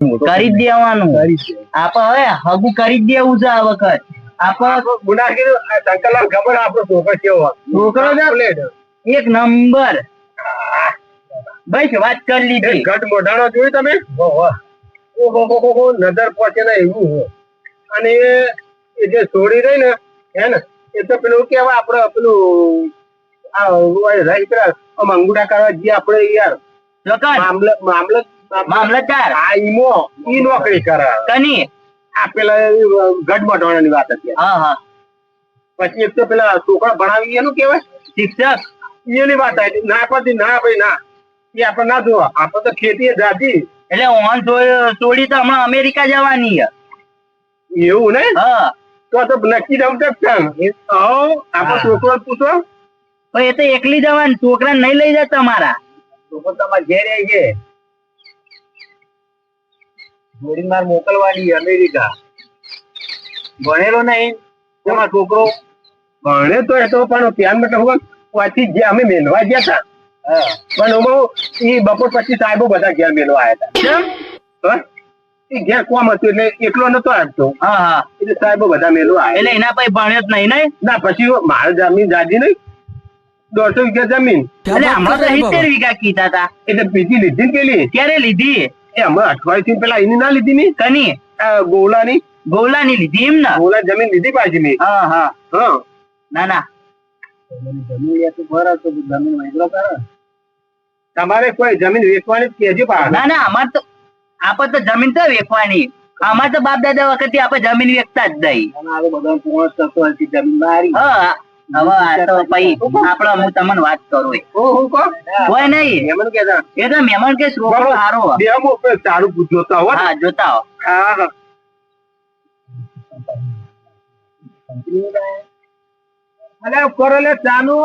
કરી દેવાનું. આપ હવે હગું કરી દેવું છે આ વખત. આપ. ગુના કીધું શંકરલાલ ખબર આપણો છોકરો કેવો છોકરો એક નંબર. બસ વાત કરી લીધી. ઘટ મોઢાણો જોયું તમે? નજર પહોંચે ને એવું હો. અને એ- જે છોડી રહી ને હે ને એ તો પેલું કેવા આપડે પેલું આ રહી પેલા કરવા જે આપણે યાર મામલત મામલે મામલે મામલતદાર? આ ઈમો ઈ નોકરી કરે. કની આ પેલા ગઢ મોઢાણાની વાત હતી. હા હા. પછી એક તો પેલા છોકરા ભણાવી એનું કેવાય શિક્ષક? એની વાત આવી ના પછી ના ભાઈ ના. એ આપણે ના જોવા આપણે તો ખેતી જાતી. એટલે ઓન છોડી તો હમણાં અમેરિકા જવાની છે. એવું ને? હા. તો તો નક્કી છે હો આપણો છોકરો પૂછો. એ તો એકલી જવાની છોકરા નહીં લઈ જાય તમારા. છોકરો તમારે ઘેર આવી જોડીમાર મોકલવાની અમેરિકા. ભણેલો નહીં તમારો છોકરો? ભણે તો એ તો પણ ધ્યાન મતલબ પછી જે અમે મેલવા ગયા હતા. પણ હું એ બપોર પછી સાહેબો બધા ઘેર મેલવા આવ્યા હતા. એ ઘેર કોમ હતું એટલે એકલો નતો આવતો. હા હા. એટલે સાહેબો બધા મેલવા આવ્યા એટલે એના પછી ભણ્યો જ નહીં ને? ના પછી મારે જમીન જાજી નહીં. દોઢસો વીઘા જમીન. એટલે હમણાં તો સિત્તેર વીઘા કીધા હતા. એટલે બીજી લીધી ને પેલી? ક્યારે લીધી? એ હમણાં અઠવાડિયે પેલા એની ના લીધી ની? કની? આ ગોલાની ગોલાની લીધી એમ ને? ગોલા જમીન લીધી પાછી મેં. હા હા. હા. ના ના. જમીન તો બરાબર તો જમીન વહેંચલો કરે તમારે કોઈ જમીન વેચવાની જ કેજો પાછા ના ના અમાર તો આપણે તો જમીન તો વેચવાની. અમાર તો બાપ દાદા વખત આપણે જમીન વેચતા જ નહીં. બધા પોણસ થતો હતી જમીન મારી હા. હવે આ તો પછી આપડે હું તમને વાત કરું હું હું કોઈ નહીં. એમને કહેતા એ તો મહેમાન કે છોકરો સારો બે મો પૂછ જોતા હો હા. જોતા હો. હા હા. અરે કરો લે ચાનુ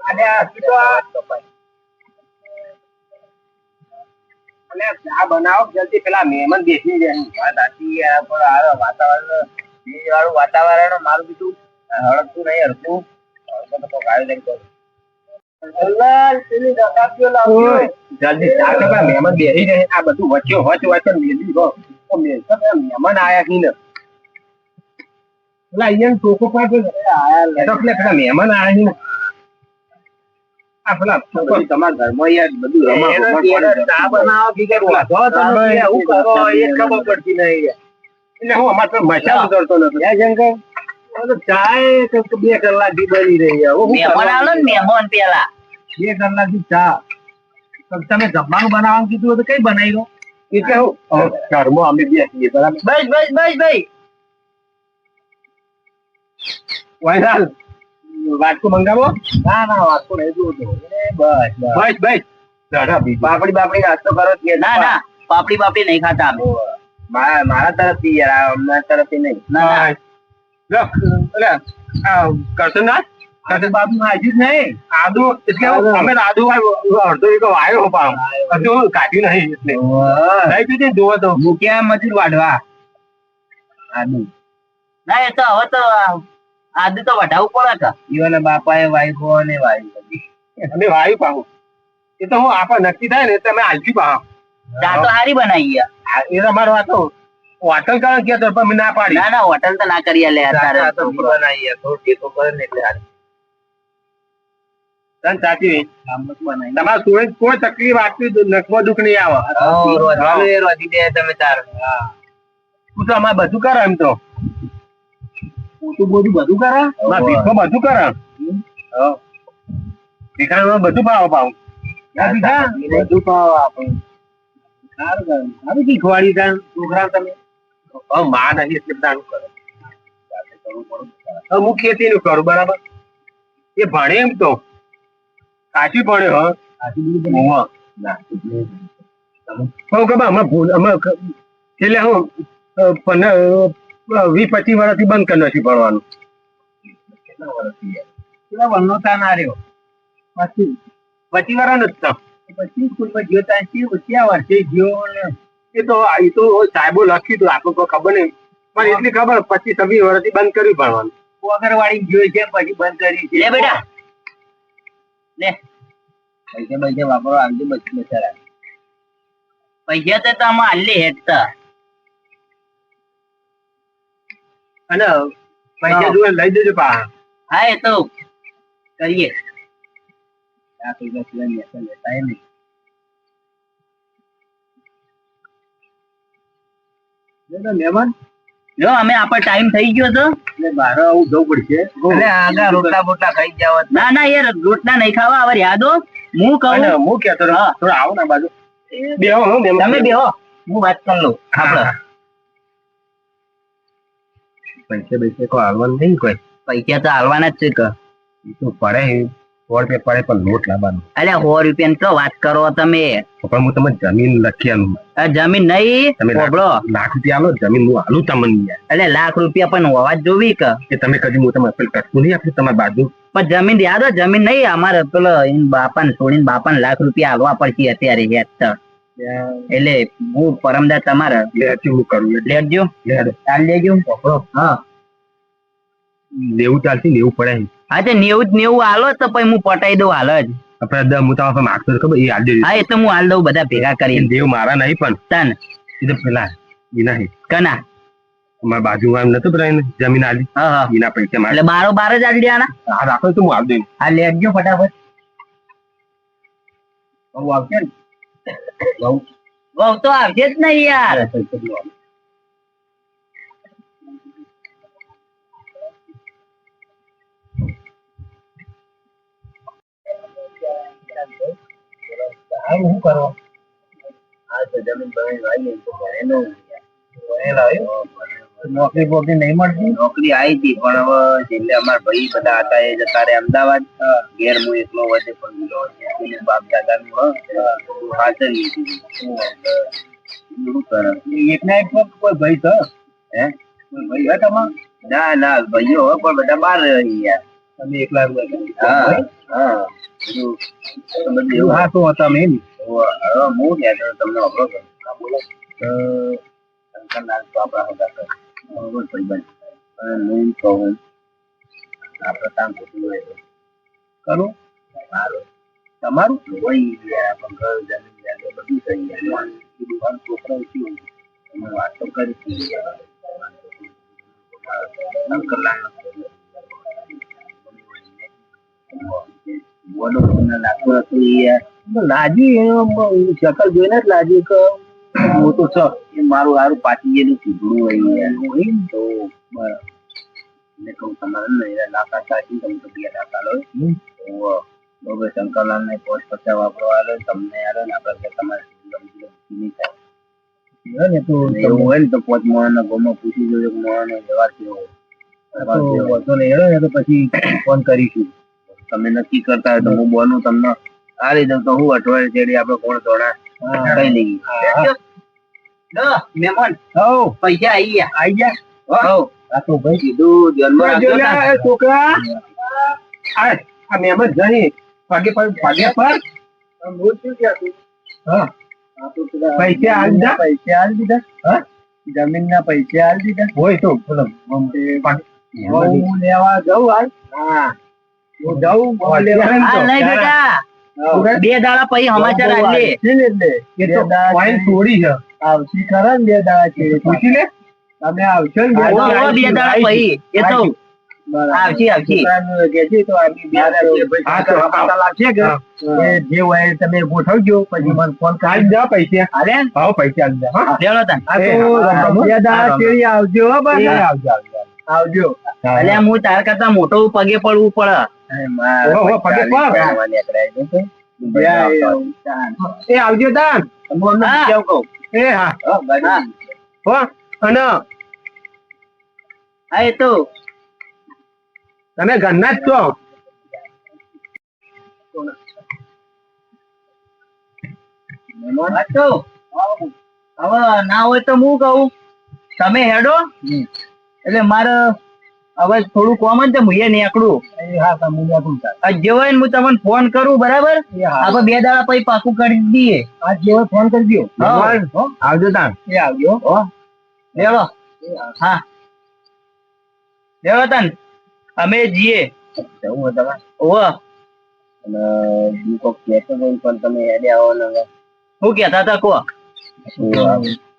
અરે ચા બનાવો જલ્દી પેલા મહેમાન બેસી જાય વાત સાચી પણ આ વાતાવરણ વાળું વાતાવરણ મારું બીજું હળતું નહીં હરતું હળતું તો ગયો. મેલતો પેલા મહેમાન આયા કી ને મહેમાન આયા કી ને આ પેલા ટોકો તમારા ઘરમાં યાર બધું રમા રમા ચા બનાવો કે કઈ વાંધો તમે કરો? એ ખબર પડતી નહીં એટલે હું અમારે મસાલો કરતો નતો. હે શંકર હવે તો ચા એ કંઈક બે કલાકથી બની રહી મહેમાન આવો ને મહેમાન પેલા. બે કલાકથી ચા. તમે જમવાનું બનાવવાનું કીધું હોય કઈ બનાવી દો એટલે ઘરમાં અમે બેસીએ બરાબર? બસ બસ બસ ભાઈ વાયરાલ વાટકો મંગાવો? ના ના વાટકો નહીં જોતો બસ બસ. બસ દાદા પાપડી બાપડી નાસ્તો કરો કે ના ના. પાપડી. બાપડી નહીં ખાતા અમે. મારા તરફથી યાર અમારા તરફથી નહીં. ના ના લો એટલે આ કરશન બાપુ હાજી જ નહીં. આદુ એટલે અમે આદુ અડધો વીઘો વાયો પામ હજુ કાઢ્યું નહીં એટલે. નહીં પીધી જોવો તો. મૂક્યા મજૂર વાઢવા. આદુ. ના એ તો હવે તો આદુ તો વઢાવવું પડે કે? ઈવાના બાપાએ વાઈફો અને વાઈ અમે વાયુ પાહો એ તો હું આપણે નક્કી થાય ને તમે આલજી પાહો ચા તો સારી બનાવી. એ તમારો વાતો હોટલ કારણ કે તો પણ ના પાડી? ના ના હોટલ તો ના કરી લે આ તો બનાવી તો ટેકો કરે ને એટલે તન સાચી તમારે કોઈ કોઈ તકલીફ આપતી નખવો દુખ નહીં આવે. રોજી દે તમે તાર તું તો અમારે બધું કરે એમ તો. તું બધું બધું કરે? ના ભીખો બધું કરે. ભીખામાં બધું ભાવ પાવ બધું ભાવ આપે સારું સારું. શીખવાડી તા. છોકરા તમે? હવે માં નહીં એટલે બધા આનું કરે હવે હું ખેતી નું કરું બરાબર? એ ભણે એમ તો. કાચી ભણે હ. કે અમે ભૂલ અમે એટલે હું પંદર વીસ પચીસ વર્ષથી બંધ કરી નથી ભણવાનું. કેટલા વર્ષનો તાન આ રહ્યો. પછી પચીસ વર્ષ નથી પછી પચીસ સ્કૂલમાં ગયો ત્યાં વર્ષે ગયો એ તો એ તો સાહેબો લખ્યું હતું આપણને કોઈ ખબર નહીં. પણ એટલી ખબર પચીસ છવ્વીસ વર્ષથી બંધ કર્યું ભણવાનું. વગરવાળી જોઈ છે પછી બંધ કરી છે. લે બેટા. લે. પૈસા પૈસા વાપરો આવજો બચી બચારા. પૈસા તો તમે હાલી હેઠતા અને પૈસા જોડે લઈ દેજો પા હા એ તો કરીએ. આ પૈસા સિવાય લેતા લેતા નહીં. મહેમાન? જો અમે આપણે ટાઈમ થઈ ગયો તો. બહાર આવું જવું પડશે. એટલે આગા રોટલા બોટલા ખાઈ જાવ ના ના યાર રોટલા નહીં ખાવા. હવે યાદો હું કહું ને હું કે હતો, થોડા આવો ને બાજુ. બેહો હું. તમે બેહો. હું વાત કરી લઉં આપણે પૈસા પૈસા કોઈ આવવાનું નહીં કોઈ? પૈસા તો હાલવાના જ છે કે. તો પડે. સો રૂપિયા પડે પણ લોટ લાવવાનો. અલ્યા સો રૂપિયા તો વાત કરો તમે. પણ હું તમને જમીન લખી આલું જમીન નહીં તમે હોભળો લાખ રૂપિયા આલો જમીન હું આલું તમને એટલે લાખ રૂપિયા પણ હોવા જોવી કે? તમે કદી હું તમે અપીલ કરતું નહીં આપણે તમારી બાજુ. પણ જમીન યાદ હોય જમીન નહીં અમારે પેલો એન બાપાને છોડીને બાપાને લાખ રૂપિયા આલવા પડશે અત્યારે તો એટલે હું પરમદા તમારે લેજો હું કરું લેજો. ચાલ લેજો. હા. નેવું ચાલશે નેવું પડે. હા તે નેવું નેવું હાલો તો પછી હું પટાઈ દઉં હાલ જ. આપણે દ- હું તમારે માગતો ખબર એ હાલ હા એ તો હું હાલ દઉં બધા ભેગા કરી કરીને. દેવ મારા નહીં પણ. તન. એ તો પેલા એના હે કના? અમારા બાજુ આમ નતું પેલા જમીન આલી. હા હા. એના પૈસા મારે એટલે બારો બાર જ આલી દેવાના હા રાખો તો હું આલ દઉં. હા લેજો ફટાફટ. બહુ આવશે ને? બહુ બહુ તો આવશે જ નહીં યાર. આવે. શું કરો? આ તો જમીન બનાવી વાવી તો ભણેલો ભણેલા નોકરી બોકરી નહીં મળતી? નોકરી આવી હતી પણ હવે છેલ્લે અમારા ભાઈ બધા હતા એ જતા રહે અમદાવાદ. ઘેર હું એકલો વધે પણ બાપ દાદા નું હાજરી હતી એકના એક કોઈ ભાઈ તો? હે? કોઈ ભાઈ હોય તમારે? ના ના ભાઈઓ પણ બધા બહાર રહી યાર તમે એકલા હા. હા. બધું બધું હા. તો હતા મેં હવે હું કહેતો તમને અઘરો કરું. બોલો. તો શંકરલાલ તો આપણા હતા. બરોબર ભાઈબંધ. અને હું કહું આપણે કામ થતું હોય કરું? સારું તમારું હોય જમીન જાગે બધું થઈ જાય કીધું હાલ છોકરાઓ કેવું તમે વાત કરી હતી લાજી શકલ જોઈને જ લાજી કે હું તો છ એ મારું હારું પાછી ગયેલું કીધું હોય તો બરાબર. કહું તમારે ને એ લાકા તમે તો બે લાકા લો તો શંકરલાલ ને પોસ્ટ પચાસ વાપરવા આલે તમને યાર ને આપણે તમારે નહીં થાય. ને તો એવું હોય ને તો પોચ મોહન ગોમો પૂછી જોજો મોહન વ્યવહાર કેવો વધુ નહીં હેડો ને તો પછી ફોન કરીશું. તમે નક્કી કરતા હોય તો હું બોલું તમને. આ દઉં તો હું અઠવાડિયે ચેડી આપણે કોણ ધોણા કઈ લઈએ. મહેમાન. હઉ પૈસા આવી ગયા. આવી ગયા? હઉ આ તો ભાઈ કીધું ધ્યાનમાં રાખજો જો લે, તાન. એ છોકરા. આ આ મહેમાન જઈ પાગે પર પાગે પર. શું કહેતો છું? હા. પૈસા આલ દીધા? પૈસા આલ દીધા. હા? જમીન ના પૈસા આલ દીધા. હોય તો બોલો. લેવા જવું હાલ. હા. હું જાઉં બેટા બે દાડા પછી સમાચાર આલે એ તો થોડી છે. આવતી ખરા બે દાડા છે પૂછી. લે. તમે આવશો ને બે દાડા પછી. એ તો આવશે આવશે. હા તો પતા લાગશે કે? જે હોય તમે ગોઠવજો પછી મને ફોન કાઢી દો પૈસા. હાલે હા પૈસા આપી જા હા. તાન. આ તો રમવાનું. બે દાડા આવજો હો એ આવજો આવજો એટલે હું તાર કરતા મોટો પગે પડવું પડ. એ આવજો તાન. એ હા. હા. અને હા એ તો. તમે ઘરના જ છો. હવે ના હોય તો હું કહું? તમે હેડો. એટલે મારે હવે થોડું કોમ છે મુયે નહીં નીકળું. આ જે હું તમને ફોન કરું બરાબર? આપણે બે દાડા પછી પાકું કરી દઈએ. આ જેવો ફોન કરી દો આવજો તાન એ આવજો. લેવો હા. લેવો તન અમે જઈએ. જવું તમે અને હું કોક કહેતો પણ તમે હેડે આવો ને શું કહેતા હતા કો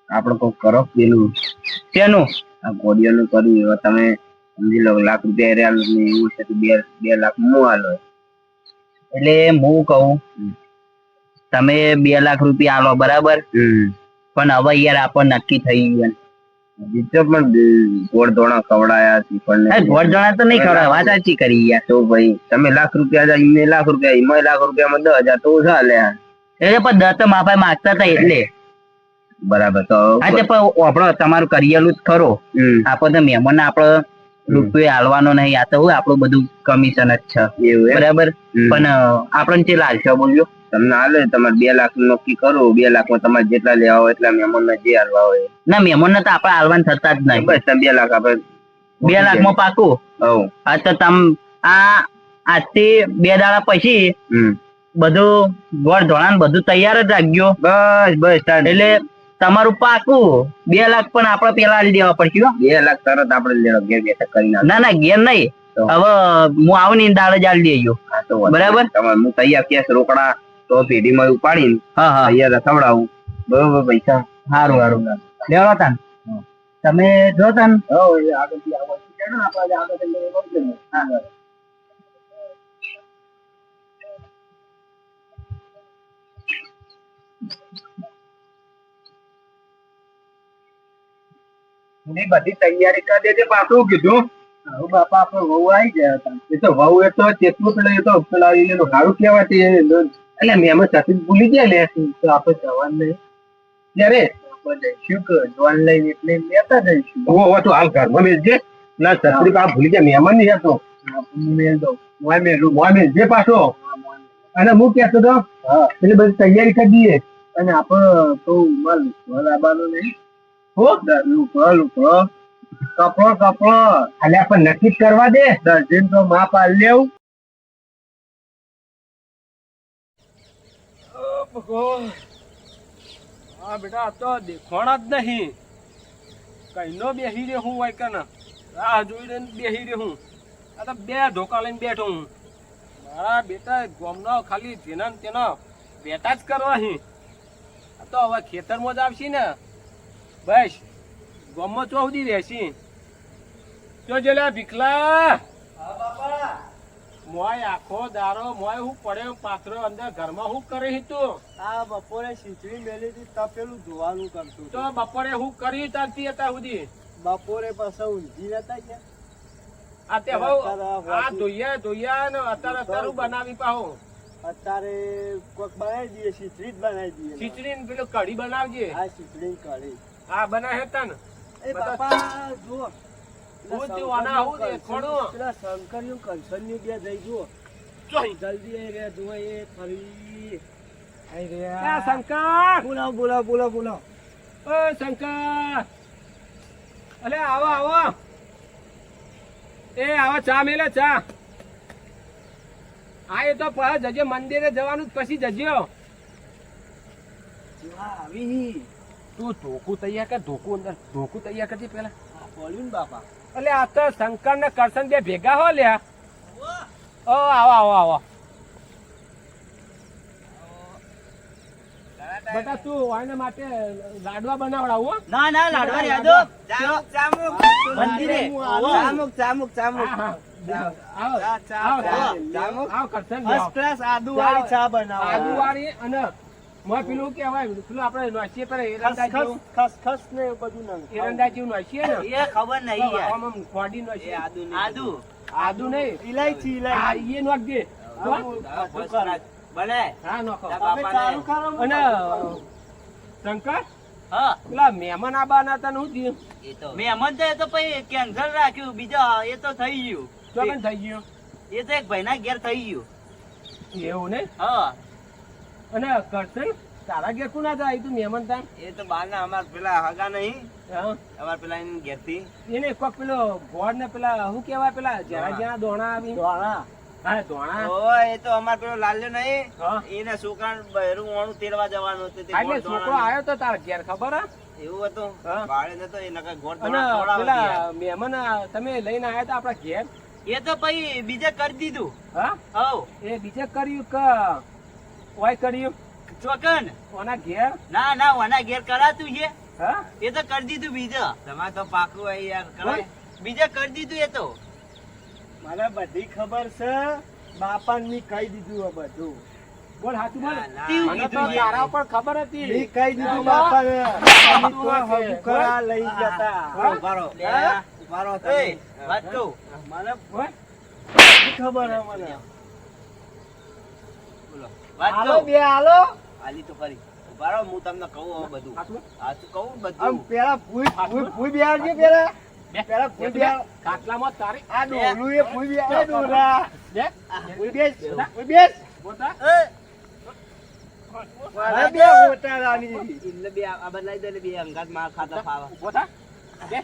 આપડે કોઈ કરો પેલું. તેનું આ કોડિયાનું કર્યું એવા તમે સમજી લો લાખ રૂપિયા રહ્યા એવું છે તો બે બે લાખ હું આલો એટલે હું કહું તમે બે લાખ રૂપિયા આલો બરાબર? પણ હવે યાર આપણ નક્કી થઈ ગયું બીજો પણ ગોળ ધોણા ખવડાયા છે પણ ગોળ જણા તો નહીં ખવડાય વાત સાચી કરી યાર. તો ભાઈ તમે લાખ રૂપિયા જાય એમને લાખ રૂપિયા એમાં લાખ રૂપિયામાં દસ હજાર તો ઓછા લે એટલે પણ દસ તો માફા માંગતા હતા એટલે. બરાબર તો હા તે પણ આપણો તમારું કરિયેલું જ ખરો. આપણે તો મહેમાન આપડે રૂપિયો હાલવાનો નહીં. આ તો આપણું બધું કમિશન જ છે. બરાબર? પણ આપણને જે લાલશે બોલ્યો? તમને હાલે? તમારે બે લાખ નક્કી કરો. બે લાખમાં તમારે જેટલા લેવા હોય એટલા મહેમાન જે હાલવા હોય. ના મહેમાન તો આપણે હાલવાન થતા જ નહીં. બસ તમે બે લાખ આપડે બે લાખમાં પાકું? હવ. આ તો તમ આ આજથી બે દાડા પછી બધું ગોળ ધોળા ને બધું તૈયાર જ રાખ્યો બસ બસ એટલે તમારું પાકું બે લાખ પણ આપણે પેલા લઈ દેવા પડશે બે લાખ તરત આપડે લેવા. ઘેર બેઠક કરી ના ના ઘેર નહીં. હવે હું આવું ને દાડે જ આલી દેજો. તો બરાબર. હું તૈયાર કેશ રોકડા તો પેઢીમાં ઉપાડીને હા હા. તૈયાર રખવડાવું બરોબર પૈસા? સારું સારું લેવા તાન? તમે જો તાન ને આગળ ને. બધી તૈયારી કરી દેજે પાછું કીધું. હવે બાપા આપણો વહુ આવી ગયા હતા. એ તો વહુ એ તો તેટલું પેલા એ તો પેલા એનું સારું કહેવાય તે. એટલે મેં સતીશ ભૂલી ગયા લે. તો આપણે જવાનું નહીં. ત્યારે જઈશું કે જોવાન લઈને એટલે લેતા જઈશું. ઓ તો હાલ ઘરમાં મેલજે ના છત્રી પા ભૂલી ગયા. મહેમાન નહીં હતો મેલ દો મોય મેલું. મોય મેલજે પાછો. અને હું કહેતો તો એટલે બધી તૈયારી કરી દઈએ. અને આપણે તો માલ ઘર નહીં. હો લુકડો લુકડો કપડો કપડો. અલ્યા આપણે નક્કી જ કરવા દે. દર્જન તો માપ આલ લેવું. હા બેટા આ તો દેખોણા જ નહીં. કઈનો બેસી રહ્યો હું વાય કને રાહ જોઈને બેસી રહ્યો હું. આ તો બે ઢોકા લઈને બેઠો હું. મારા બેટા ગોમનો ખાલી જેના તેના તેનો બેટા જ કરવા અહીં આ તો હવે ખેતરમાં જ આવશે ને. બસ. ગોમમાં ચો સુધી રહેશી. જો જેલા ભીખલા. મોય આખો દારો મોય હું પડ્યો પાથરો અંદર ઘરમાં હું કરે તું આ બપોરે ખીચડી મેલી હતી તપેલું ધોવાનું કરતું તો બપોરે હું કર્યું તારથી હતા સુધી? બપોરે પાછા ઊંઘી જતા કે આ તે હો આ ધોયા ધોયા ને અત્યારે અત્યારે બનાવી પાહો. અત્યારે કોક બનાવી દઈએ ખીચડી જ બનાવી દઈએ. ખીચડી ને પેલું કઢી બનાવજે. હા ખીચડી કઢી. આ બના હેતા ને એ બાપા જુઓ. હું હું શંકરિયું કંસનની બે જઈ જુઓ. જલ્દી આઈ રહ્યા જુઓ એ ફરી શંકર! બોલાવો બોલાવો બોલાવો બોલાવો. ઓ શંકર! અલે આવો આવો. એ આવો ચા મેલે ચા. હા એ તો જજે મંદિરે જવાનું જ પછી જજ્યો. આવી. તું ધોકું તૈયાર કર ધોકું અંદર ધોકું તૈયાર કરજે પેલા બોલ્યું બાપા. એટલે આ તો શંકર ને કરશન બે ભેગા હો લ્યા. ઓ આવો આવો આવો. બેટા તું વાયના માટે લાડવા બનાવડાવું ના ના લાડવા યાદો. ચામુક મંદિરે. ચામુક ચામુક ચામુક. આવો, આવો, આવો. ચામુક? આવો, કરશન ફર્સ્ટ ક્લાસ આદુવાળી ચા બનાવો આદુવાળી અને મોય પેલું કેવાય પેલું આપણે નોસીએ પર એરંડા જેવું. ખસ ખસ ને બધું નાખો. એરંડા જેવું નોસીએ ને? એ ખબર નહીં યાર. આમ આમ ખોડી નોસીએ. આદુ આદુ. નહીં. ઇલાયચી ઇલાયચી એ નોખજે હો? બધું હા નોખો. તમે ચાલુ કરો હું અને શંકર? હા. પેલા મહેમાન આબાના હતા હું થયું એ તો. મહેમાન તો એ તો પછી કેન્સલ રાખ્યું. બીજા એ તો થઈ ગયું. ચોકન થઈ ગયું. એ તો એક ભાઈના ઘેર થઈ ગયું. એવું ને? હા. અને કરશન તારા ઘેર કુ ના જાય તું મહેમાન તા એ તો બાર ના અમાર પેલા હગા નહીં. અમાર પેલા એની ઘેરથી એને કોક પેલો ગોળ ને પેલા શું કેવાય પેલા જરા જરા દોણા આવી. હા દોણા. ઓ એ તો અમાર પેલો લાલ્યો નહીં. હા. છોકરા બહેરું વાણું તેડવા જવાનું હતું એટલે છોકરો આવ્યો તો તારા ઘેર ખબર હા? એવું હતું. હા. બાળે નતો એ નકર ગોળ પેલા. મહેમાન તમે લઈને આવ્યા હતા આપણા ઘેર? એ તો પછી બીજે કરી દીધું. હા? હવ. એ બીજે કર્યું કે ઓય કર્યું? ચોકન. ઓના ઘેર? ના ના ઓના ઘેર કરાતું છે. હા? એ તો કરી દીધું બીજા. તમારે તો પાકું હોય યાર કરાય. બીજે કરી દીધું એ તો. મને બધી ખબર છે. બાપા ની કહી દીધું આ બધું. બોલ હાચું બોલ. મને તો તારા ઉપર ખબર હતી. મી કહી દીધું બાપાને. બાપાને તો હજુ કરા લઈ જતા. બરો બરો બરો તમે. વાત કહું. મને ખબર હે મને. બોલો. હાલો બે હાલો. હાલી તો ખરી ઉભારો હું તમને કહું હવે બધું? હા તું કહું બધું પેલા ફૂઈ ફૂઈ ફૂઈ બેહાડજે પેલા. પેલા ભૂઈ બેહાડ. ખાટલામાં તારી આ ડોલું એ ભૂઈ બેહાડ. ડોલા. બે ભૂઈ બેસ. ભૂઈ બેસ. બોલતા એ, મારે બે ગોટાળાની. એટલે બે આ બદલાઈ દે બે અંગાતમાં ખાતા ફાવા ઊભો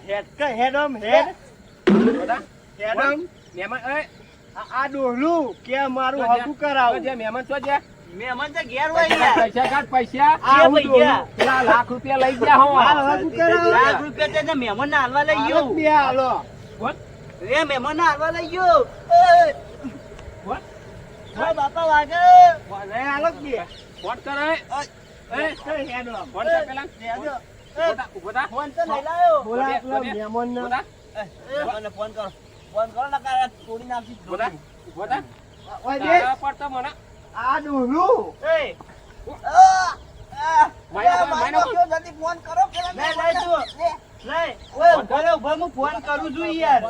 હેડ કે હેડમ હેડ. હેડમ. એ આ ડોલું કે મારું હગું કરાવું. જે મહેમાન તો જે મહેમાન તો ઘેર હોય યાર. પૈસા કાઢ આ. પેલા લાખ રૂપિયા લઈ ગયા હો. લાખ રૂપિયા છે મહેમાન ના હાલવા લઈ ગયો. બે હાલો. એ મહેમાન ના હાલવા લઈ ગયો. એ, બોલ હા, બાપા વાગે. નહીં હાલો બે. ફોન કરે. એ. ફોન કર પેલા. ફોન તો લઈ લાયો. બોલા ફોન કરો. ફોન કરો ને તોડી નાખી. ઓય. તારા મને આ ડોલું એ. માયનો માયનો કયો જલ્દી ફોન કરો પેલા મે લઈ તું લે. ઓય ભલે ઊભો હું ફોન કરું છું યાર.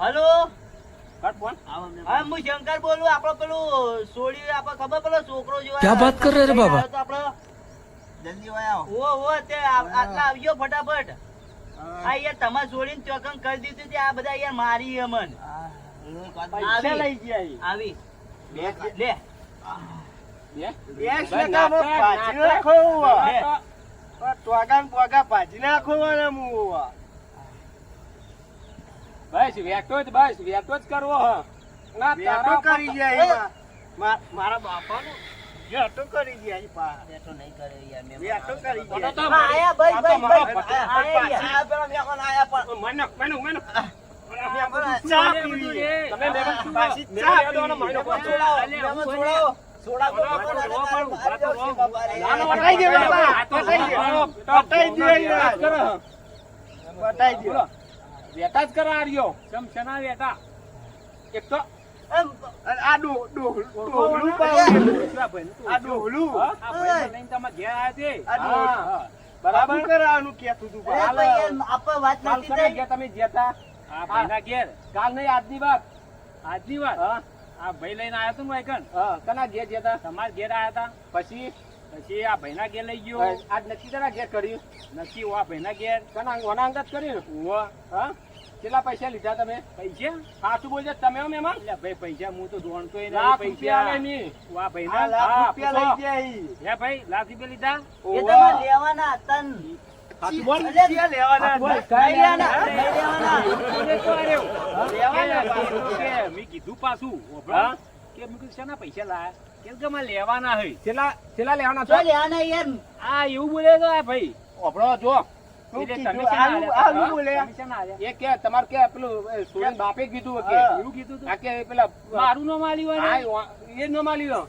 હેલો? ફોન હા હું શંકર બોલું આપણો પેલું સોડી આપણે ખબર પેલો છોકરો જોવા ક્યાં વાત કર રહે રે બાબા? આપણો જલ્દી આવો ઓ ઓ તે આટલા આવ્યો ફટાફટ. આ યાર તમારે છોડીને ચોકન કરી દીધું તે આ બધા યાર મારી અમન. આવી. લઈ ગયા આવી. બે લે ભાજી નાખો. બસ વેટો જ બસ. વેટો જ કરવો હ. ના વેટો તારા પર કરી તો- ગયા એમાં. મા- મારા બાપાનું? વેટો કરી ગયા ઈ પા. બેઠો નહીં કરે યાર મેં વેટો કરી ગયા. તો આયા ભાઈ, ભાઈ, ભાઈ. આ પેલા આયા પણ મનો મનો મનો. ચા પીવી. પાછી ચા મહિનો છોડાવો છોડાવો. બોલો. વેટા જ કરા આર્યો ચમ શેના વેટા એક તો આ ડો- ડો- ડોલું આ ડોલું. હા, આ ભાઈને લઈને તમે ઘેર આયા તે. આ. બરાબર કરવાનું કહેતું તું આપણે વાત નથી તમે ગયા તા? આ ભાઈના ઘેર. કાલ નહીં, આજની વાત. આજની વાત. આ ભાઈ લઈને આયો તો ને વાયકણ. કના ઘેર ગયા તા? તમારા ઘેર આયા તા. પછી પછી આ ભાઈના ઘેર લઈ ગયો આજ નક્કી તારા ઘેર કર્યું નક્કી આ ભાઈના ઘેર કના ઓના અંગત કર્યું. હા કેટલા પૈસા લીધા તમે? પૈસા? સાચું બોલજો તમે હો મહેમાન? એટલે ભાઈ પૈસા હું તો નહીં લાખ રૂપિયા આલે નહીં આ આ ભાઈના લાખ રૂપિયા લઈ ગયા ઈ. હે ભાઈ લાખ રૂપિયા લીધા? એ તમારે લેવાના તન સાચું બોલ ક્યાં લેવાના લેવાના, લેવાના. મેં કીધું પાછું હોભળા? કે મેં કીધું શેના પૈસા લાયા? કેમ કે લેવાના હે છેલ્લા છેલ્લા લેવાના તો લેવાના યાર. આ એવું બોલે તો આ ભાઈ. હોભળો જો. શું એટલે કીધું? તમે શેના આલુ- આલ્યા? આલુ હા? બોલે. તમે શેના આલ્યા? એ કે પેલું સુરેન બાપે કીધું કે? એવું કીધું આ કે પેલા મારું નો માલ્યું એ નો માલ્યું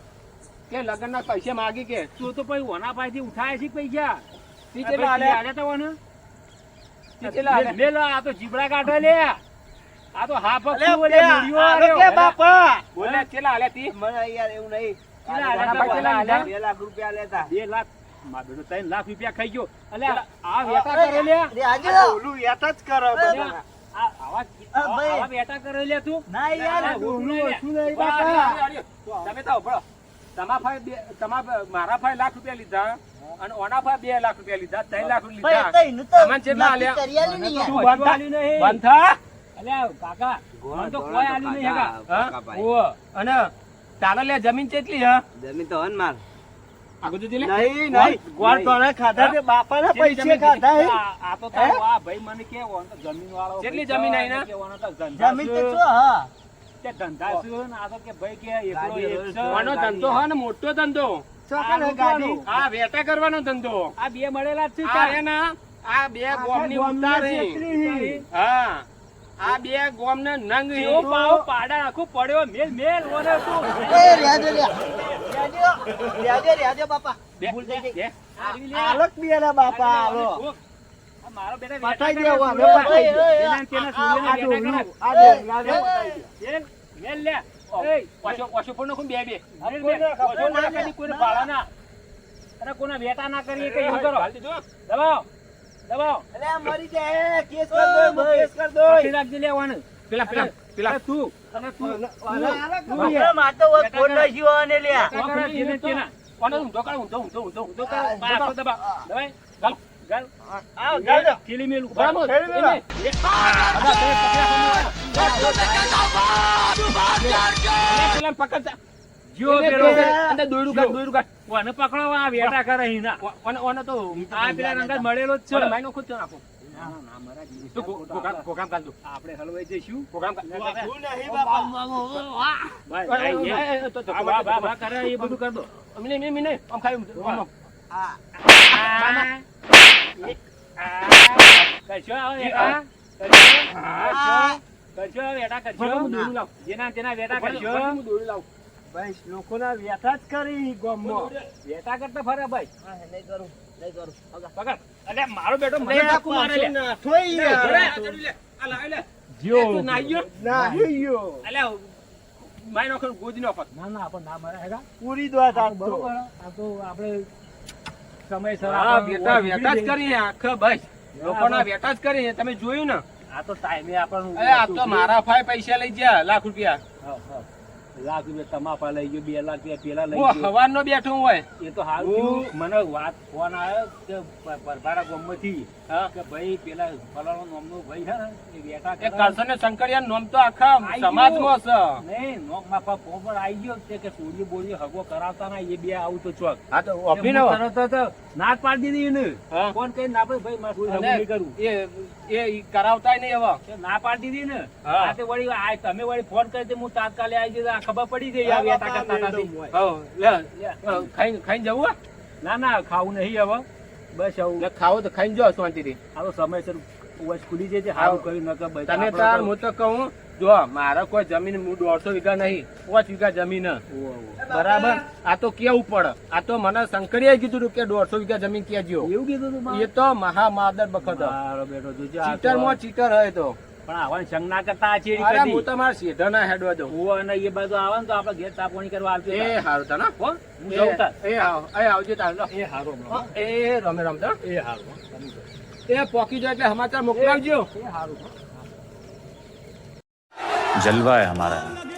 કે લગ્ન ના પૈસા માગી કે? તું તો પછી ઓના પાસે ઉઠાય છે પૈસા જીબડા કાઢે લે આ તો હાફ બોલે, બાપા. આલ્યા તી? મને યાર એવું નહીં? બે લાખ રૂપિયા લેતા બે લાખ માર બેડો ત્રણ લાખ રૂપિયા ખાઈ ગયો અલે આ વેટા કરે લે રે, આજે ઓલું ડોલું જ કરે બધા. આવા આ ભાઈ. આવા વેટા કરે લે તું ના યાર આ ડોલું ઓછું ઓછું નહીં બાપા. હારી, હારી, હારી. તમે તો ઉભરો. તમારા ભાઈ બે- મારા ભાઈ લાખ રૂપિયા લીધા અને ઓના ભાઈ બે લાખ રૂપિયા લીધા ત્રણ લાખ લીધા તો તમને કેટલા આલ્યા? બંધ? અલ્યા, કાકા મને તો કોઈ આલ્યું નહીં હેગા. અને તારા લે જમીન કેટલી હા જમીન તો હન માર. નહીં નહીં ગોળ ટોણે ખાધા તે બાપાના પૈસે ખાધા હે. આ- આ તો તારો આ ભાઈ મને કે ઓન તો જમીન વાળો કેટલી જમીન આઈ ને? કે ઓનો તો ધંધા જમીન તો છો હા કે ધંધા છે ને આ તો કે ભાઈ કે એકલો ધંધો. ને મોટો ધંધો આ ગાડી. આ વેટા કરવાનો ધંધો આ બે મળેલા છે આ બે બોમ્બ ઉતારી. હા આ બે ગોમ ને નંગ એવો પાવો પાડા આખું પડ્યો મેલ મેલ ઓને તું એ રેજો લે રેજો રેજો રેજો બાપા. ભૂલ થઈ ગઈ. આલક. બિયાના બાપા આલો મારો બેટા પટાઈ કરે, હવે પટાઈ દે. એના તેના સૂર્યને આ વેટા આ ડોલું, આ મેલ, લે. પાછો- પાછો પણ નખું બે બે. અરે પાછો ના કરી, કોઈને ભાડા ના. અરે કોના બેટા ના કરીએ કે એવું કરો. દબાવો, દબાવો. અલે મરી જાય કેસ કર દો કેસ કર દો રાખજે લે પેલા પેલા પેલા તું અને તું બાપા માતો ફોન નસ્યો અને લ્યા જેને તેના. કોને ઊંધો કર, ઊંધો, ઊંધો, ઊંધો, ઊંધો કર. પાછો દબાવ. દબાય. ગાલ, ગાલ. આ ગાલ ખીલી મેલું. બરાબર. ખીલી મેલો. એને. તે પકડ્યા પેલા પકડતા. જો પેલો અંદર દોયડું કાઢ, દોયડું કાઢ. કોને પકડો? આ વેટા કરે હિના. ઓને- ઓને તો આ પેલા રંગત મળેલો જ છે. માઈનો ખુદ તો દો. આપણે હલવાઈ જઈશું. ગોગામ નહીં બાપા કરે એ બધું કર દો અમને નહીં, નહીં. આમ. આમ. આ કરશો? આ કરશો કરશો વેટા કરશો? જેના તેના વેટા ફટાફટ કરશો. હું દોયડું લાવું. ભાઈ લોકોના વ્યથા જ કરી ગામમાં વ્યથા કરતા ફરે ભાઈ હા, નહીં કરું નહીં કરું પકડ અલે મારો બેટો મને અરે મારે લે પાછો લે, આ લાવી લે. જો. એ તું નાહી ગયો? નાહી ગયો. અલે, મારી નાખો ને ગોદી નાખો. ના ના આપણે ના મારે હેગા પૂરી દોત આજ બરોબર આ તો આપણે સમયસર હા, આપણે વેટા જ રહી. કરી આખા ભાઈ લોકોના જ કરી તમે જોયું ને આ તો ટાઈમે આપણને આ તો મારા ફાય પૈસા લઈ ગયા લાખ રૂપિયા હા, હા. લાખ રૂપિયા તમાપા લઈ ગયો બે લાખ રૂપિયા પેલા લઈ ગયો. હવારનો બેઠો હોય. એ તો હાલ મને વાત ફોન આવ્યો કે પરભારા ગામમાંથી. કે ભાઈ પેલા ફલાણો નામનો ભાઈ છે ને એ બેઠા કે કરે. કરશન શંકરિયા નોમ તો આખા. સમાજમાં છે. નહીં નોક માફા ફોન પર આવી ગયો તે કે સોડિયો બોડિયો હગો કરાવતા ના એ બે આવું તો ચોક. હા તો ઓફિસ તરત ના પાડી દીધી ને ફોન કરીને ના ભાઈ મારે કોઈ કરવું એ એ કરાવતા નહીં હવે. ના પાડી દીધી ને. વળી આ તમે વળી ફોન કરી હું તાત્કાલિક આવી જઈ આ ખબર પડી ગઈ આવી ખાઈ ખાઈને જવું ના ના ખાવું નહીં હવે. બસ આવું. ખાવો તો ખાઈને જો શાંતિથી. આ તો સમયસર ખુલી જાય છે સારું કર્યું નકર ભાઈ તને તાર હું તો કહું જો મારા કોઈ જમીન હું દોઢસો વીઘા નહીં પાંચ વીઘા જમીન. બરાબર? આ તો કેવું પડે? આ તો મને શંકરિયાએ કીધું કે દોઢસો વીઘા જમીન કેજો એવું કીધું એ તો મહા માદર બખત ચીટરમાં ચીટર હોય તો. પણ આવવાની સંગ ના કરતા અરે હું તમારા સીધા ના હેડવા દઉં. હું અને એ બધું આવે ને તો આપણે ઘેર તાપવાની કરવા આવજો એ હારું તને હું. જાઉં એ આવ એ આવજો તાર એ હારો એ રમે રમતા એ હારું એ પોકી જાય એટલે સમાચાર મોકલાવજો. એ હારું जलवा है हमारा